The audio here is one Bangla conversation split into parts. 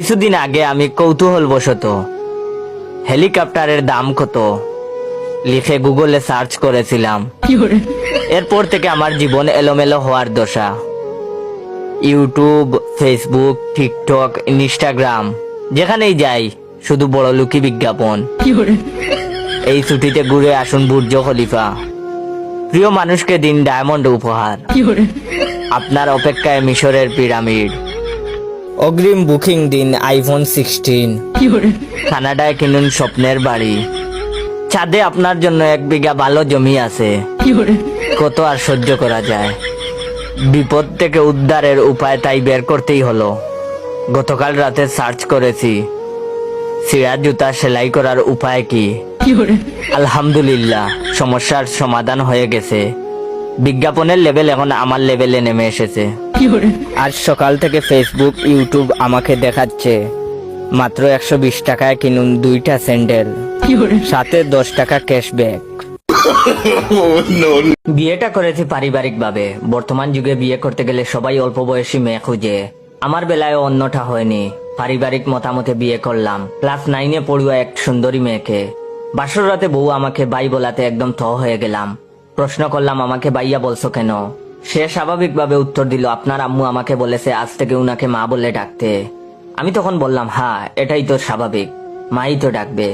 কিছুদিন আগে আমি কৌতূহল বশত হেলিকপ্টারের দাম কত লিখে গুগলে সার্চ করেছিলাম। এরপর থেকে আমার জীবন এলোমেলো হওয়ার দশা। ইউটিউব ফেসবুক টিকটক ইনস্টাগ্রাম যেখানেই যাই শুধু বড় লুকি বিজ্ঞাপন। এই ছুটিতে ঘুরে আসুন বুর্জ খলিফা। প্রিয় মানুষকে দিন ডায়মন্ড উপহার। আপনার অপেক্ষায় মিশরের পিরামিড। অগ্রিম বুকিং দিন আইফোন সিক্সটিন। কানাডায় কিনুন স্বপ্নের বাড়ি। চাঁদে আপনার জন্য এক বিঘা ভালো জমি আছে। কত আর সহ্য করা যায়? বিপদ থেকে উদ্ধারের উপায় তাই বের করতেই হলো। গতকাল রাতে সার্চ করেছি সিরা জুতা সেলাই করার উপায় কি? আলহামদুলিল্লাহ, সমস্যার সমাধান হয়ে গেছে। বিজ্ঞাপনের লেভেল এখন আমার লেভেলে নেমে এসেছে। আজ সকাল থেকে ফেসবুক ইউটিউব আমাকে দেখাচ্ছে। মাত্র একশো বিশ টাকায় কিনুন দুইটা স্যান্ডেল। সাথে দশ টাকা ক্যাশব্যাক। বিয়েটা করেছি পারিবারিক ভাবে বর্তমান যুগে বিয়ে করতে গেলে সবাই অল্প বয়সী মেয়ে খুঁজে। আমার বেলায় অন্যটা হয়নি। পারিবারিক মতামতে বিয়ে করলাম। ক্লাস নাইনে পড়ুয়া এক সুন্দরী মেয়েকে। বাসর রাতে বউ আমাকে বাই বলাতে একদম থ হয়ে গেলাম। প্রশ্ন করলাম আমাকে বাইয়া বলছো কেন? সে স্বাভাবিকভাবে উত্তর দিল আপনার আম্মু আমাকে বলেছে আজ থেকে উনাকে মা বলে ডাকতে। আমি তখন বললাম হ্যাঁ এটাই তো স্বাভাবিক মাই তো ডাকবে।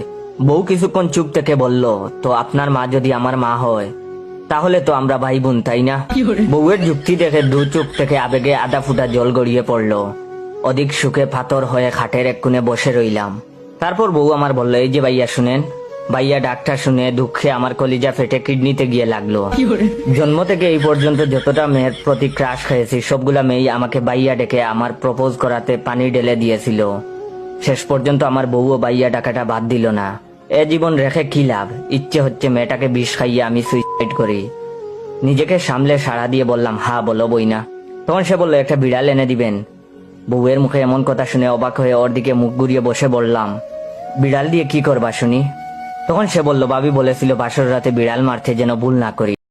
বউ কিছুক্ষণ চুপ থেকে বলল তো আপনার মা যদি আমার মা হয় তাহলে তো আমরা ভাই বোন তাই না? বউয়ের যুক্তি দেখে দু চোখ থেকে আবেগে আধা ফুটা জল গড়িয়ে পড়ল। অধিক সুখে ফাতর হয়ে খাটের এক কোণে বসে রইলাম। তারপর বউ আমার বলল এই যে ভাইয়া শুনেন ভাইয়া ডাক্তার শুনে দুঃখে আমার কলিজা ফেটে কিডনিতে গিয়ে লাগল। জন্ম থেকে এই পর্যন্ত যতটা মেয়ের প্রতি ক্রাশ খেয়েছি সবগুলা মেয়ে আমাকে বাইয়া ডেকে আমার প্রপোজ করাতে পানি ঢেলে দিয়েছিল। শেষ পর্যন্ত আমার বউ ও বাইয়া ডাকাটা বাদ দিল না। এ জীবন রেখে কি লাভ? ইচ্ছে হচ্ছে মেয়েটাকে বিষ খাইয়ে আমি সুইসাইড করি। নিজেকে সামলে সাড়া দিয়ে বললাম হা বলো বই না তখন সে বলল একটা বিড়াল এনে দিবেন। বউয়ের মুখে এমন কথা শুনে অবাক হয়ে ওর দিকে মুখ ঘুরিয়ে বসে বললাম বিড়াল দিয়ে কি করবা শুনি? তখন সে বলল বাবি বলেছিল বাসর রাতে বিড়াল মারতে যেন ভুল না করি।